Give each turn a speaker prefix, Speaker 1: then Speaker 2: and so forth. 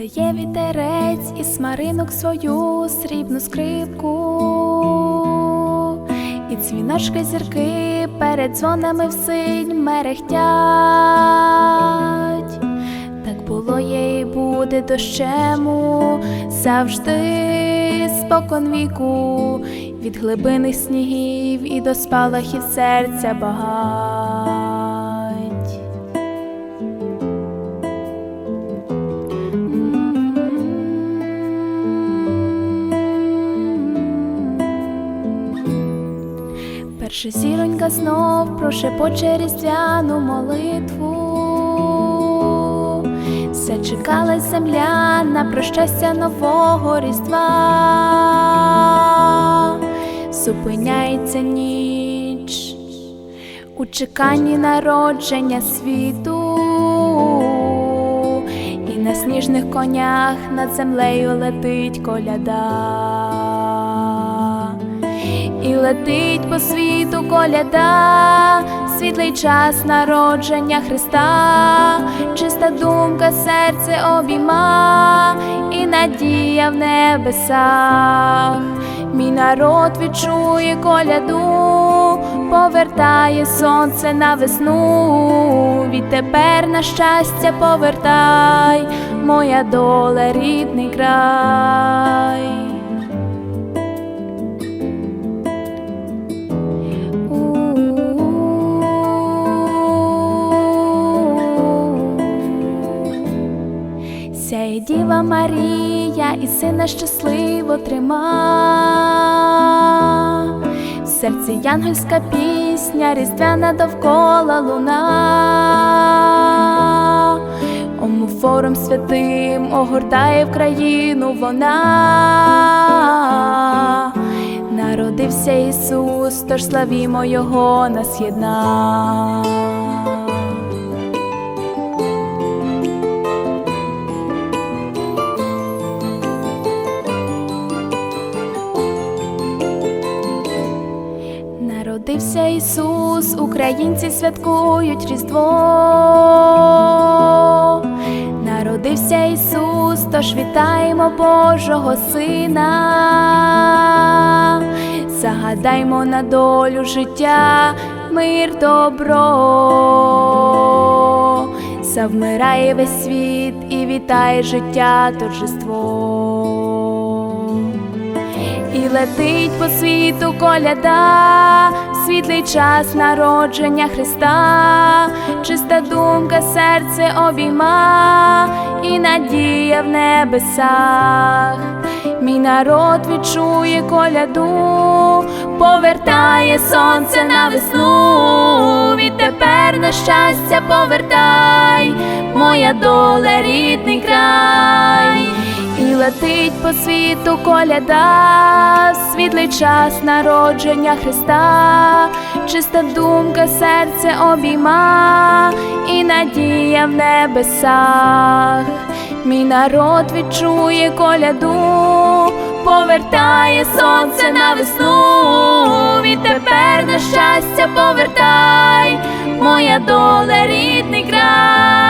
Speaker 1: Віддає вітерець і смаринок свою срібну скрипку, і дзвіночки зірки перед дзвонами всинь мерехтять. Так було є і буде дощему завжди спокон віку, від глибинних снігів і до спалахів серця багать. Перша зіронька знов прошепоче різдвяну молитву. Все чекала земля на прощастя нового різдва. Зупиняється ніч у чеканні народження світу, і на сніжних конях над землею летить коляда. І летить по світу коляда, світлий час народження Христа, чиста думка серце обійма, і надія в небесах. Мій народ відчує коляду, повертає сонце на весну. Відтепер на щастя повертай, моя доля, рідний край. Сяє Діва Марія і сина щасливо трима. В серці янгольська пісня, різдвяна довкола луна. Омофором святим огортає в країну вона. Народився Ісус, тож славімо Його нас єдна. Народився Ісус, українці святкують Різдво. Народився Ісус, тож вітаємо Божого Сина. Загадаймо на долю життя, мир добро. Завмирає весь світ і вітає життя торжество. І летить по світу коляда, світлий час народження Христа, чиста думка серце обійма, і надія в небесах. Мій народ відчує коляду, повертає сонце на весну. Відтепер на щастя повертай, моя доля, рідний край. І летить по світу коляда, світлий час народження Христа, чиста думка серце обійма, і надія в небесах. Мій народ відчує коляду, повертає сонце на весну. Відтепер на щастя повертай, моя доля, рідний край.